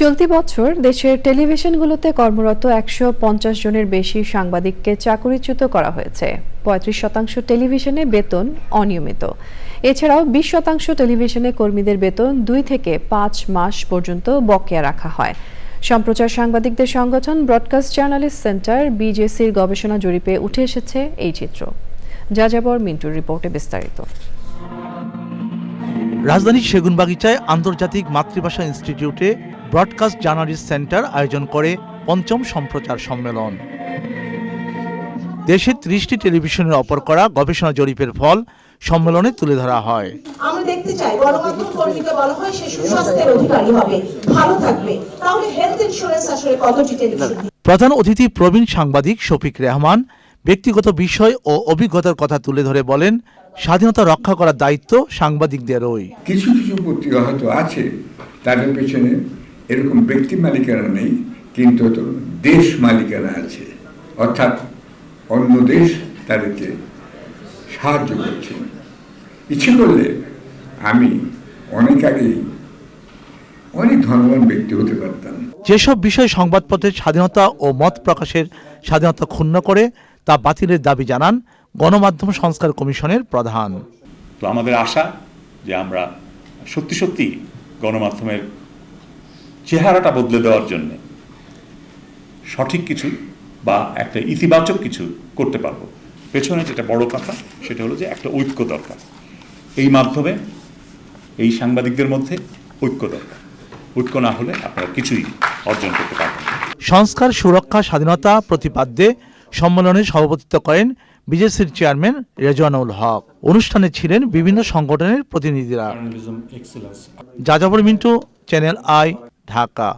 চলতি বছর দেশের টেলিভিশনগুলোতে কর্মরত একশো পঞ্চাশ জনের বেশি সাংবাদিককে চাকরিচ্যুত করা হয়েছে। পঁয়ত্রিশ শতাংশ টেলিভিশনে বেতন অনিয়মিত। এছাড়াও বিশ শতাংশ টেলিভিশনে কর্মীদের বেতন দুই থেকে পাঁচ মাস পর্যন্ত বকেয়া রাখা হয়। সম্প্রচার সাংবাদিকদের সংগঠন ব্রডকাস্ট জার্নালিস্ট সেন্টার বিজেসির গবেষণা জরিপে উঠে এসেছে এই চিত্র। যাযাবর মিন্টুর রিপোর্টে বিস্তারিত। রাজধানীর সেগুনবাগিচায় আন্তর্জাতিক মাতৃভাষা ইনস্টিটিউটে ব্রডকাস্ট জার্নালিস্ট সেন্টার আয়োজন করে পঞ্চম সম্প্রচার সম্মেলন। দেশের ত্রিশটি টেলিভিশনের অপর করা গবেষণা জরিপের ফল সম্মেলনে তুলে ধরা হয়। আমরা দেখতে চাই গণমাধ্যম কর্মীকে বলা হয় সে সুস্বাস্থ্যের অধিকারী হবে ভালো থাকবে। তাহলে হেলথ ইন্স্যুরেন্স আসলে কতটি টেলিভিশন প্রধান অতিথি প্রবীণ সাংবাদিক শফিক রেহমান ব্যক্তিগত বিষয় ও অভিজ্ঞতার কথা তুলে ধরে বলেন স্বাধীনতা রক্ষা করার দায়িত্ব সাংবাদিকদেরই। কিছু কিছু পত্রিকা হয়তো আছে তাদের পেছনে এরকম ব্যক্তি মালিকানা নেই কিন্তু দেশ মালিকানা আছে। অর্থাৎ অন্য দেশ তাদেরকে সাহায্য করছে। ইচ্ছে করলে আমি অনেক আগেই অনেক ধনবান ব্যক্তি হতে পারতাম। যেসব বিষয় সংবাদপত্রের স্বাধীনতা ও মত প্রকাশের স্বাধীনতা ক্ষুণ্ণ করে তা বাতিলের দাবি জানান গণমাধ্যম সংস্কার কমিশনের প্রধান। তো আমাদের আশা যে আমরা সত্যি সত্যি গণমাধ্যমের চেহারাটা বদলে দেওয়ার জন্য সঠিক কিছু বা একটা ইতিবাচক কিছু করতে পারব। পেছনে যেটা বড় কথা সেটা হলো যে একটা ঐক্য দরকার। এই মাধ্যমে এই সাংবাদিকদের মধ্যে ঐক্য দরকার। ঐক্য না হলে আপনারা কিছুই অর্জন করতে পারবেন সংস্কার সুরক্ষা স্বাধীনতা প্রতিপাদ্যে সম্মেলনে সভাপতিত্ব করেন বিজেসির চেয়ারম্যান রেজওয়ানুল হক। অনুষ্ঠানে ছিলেন বিভিন্ন সংগঠনের প্রতিনিধিরা। যাযাবর মিন্টু চ্যানেল আই ঢাকা।